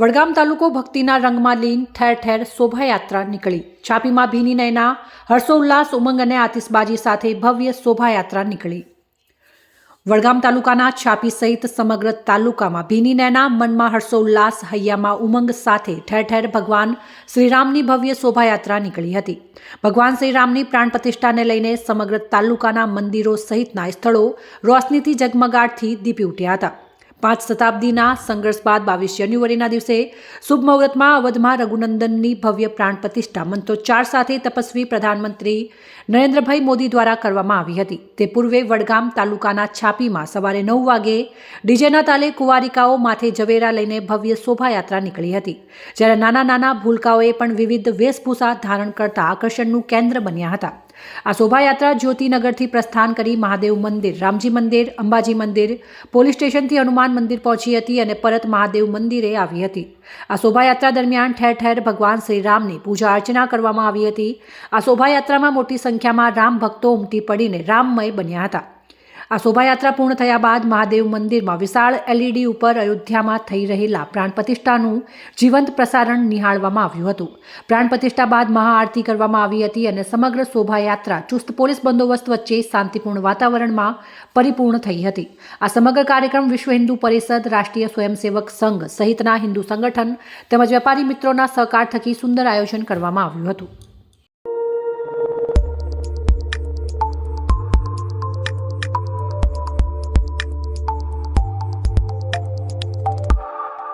વડગામ તાલુકો ભક્તિના રંગમાં લીન ઠેર ઠેર શોભાયાત્રા નીકળી. છાપીમાં ભીની નયના, હર્ષોલ્લાસ, ઉમંગ અને આતિશબાજી સાથે ભવ્ય શોભાયાત્રા નીકળી. વડગામ તાલુકાના છાપી સહિત સમગ્ર તાલુકામાં ભીની નયના, મનમાં હર્ષોલ્લાસ, હૈયામાં ઉમંગ સાથે ઠેર ઠેર ભગવાન શ્રીરામની ભવ્ય શોભાયાત્રા નીકળી હતી. ભગવાન શ્રીરામની પ્રાણ પ્રતિષ્ઠાને લઈને સમગ્ર તાલુકાના મંદિરો સહિતના સ્થળો રોશનીથી જગમગાટથી દીપી ઉઠ્યા હતા. પાંચ શતાબ્દીના સંઘર્ષ બાદ બાવીસ જાન્યુઆરીના દિવસે શુભ મુહૂર્તમાં અવધમાં રઘુનંદનની ભવ્ય પ્રાણ પ્રતિષ્ઠા મંત્રોચ્ચાર સાથે તપસ્વી પ્રધાનમંત્રી નરેન્દ્રભાઈ મોદી દ્વારા કરવામાં આવી હતી. તે પૂર્વે વડગામ તાલુકાના છાપીમાં સવારે નવ વાગે ડીજેના તાલે કુંવારિકાઓ માથે ઝવેરા લઈને ભવ્ય શોભાયાત્રા નીકળી હતી. જ્યારે નાના નાના ભૂલકાઓએ પણ વિવિધ વેશભૂષા ધારણ કરતા આકર્ષણનું કેન્દ્ર બન્યા હતા. આ શોભાયાત્રા જ્યોતિનગરથી પ્રસ્થાન કરી મહાદેવ મંદિર, રામજી મંદિર, અંબાજી મંદિર, પોલીસ સ્ટેશનથી હનુમાન મંદિર પહોંચી હતી અને પરત મહાદેવ મંદિરે આવી હતી. આ શોભાયાત્રા દરમિયાન ઠેર ઠેર ભગવાન શ્રી રામની પૂજા અર્ચના કરવામાં આવી હતી. આ શોભાયાત્રામાં મોટી સંખ્યામાં રામ ભક્તો ઉમટી પડીને રામમય બન્યા હતા. આ શોભાયાત્રા પૂર્ણ થયા બાદ મહાદેવ મંદિરમાં વિશાળ એલઈડી ઉપર અયોધ્યામાં થઈ રહેલા પ્રાણ પ્રતિષ્ઠાનું જીવંત પ્રસારણ નિહાળવામાં આવ્યું હતું. પ્રાણ પ્રતિષ્ઠા બાદ મહાઆરતી કરવામાં આવી હતી અને સમગ્ર શોભાયાત્રા ચુસ્ત પોલીસ બંદોબસ્ત વચ્ચે શાંતિપૂર્ણ વાતાવરણમાં પરિપૂર્ણ થઈ હતી. આ સમગ્ર કાર્યક્રમ વિશ્વ હિન્દુ પરિષદ, રાષ્ટ્રીય સ્વયંસેવક સંઘ સહિતના હિન્દુ સંગઠન તેમજ વેપારી મિત્રોના સહકાર થકી સુંદર આયોજન કરવામાં આવ્યું હતું.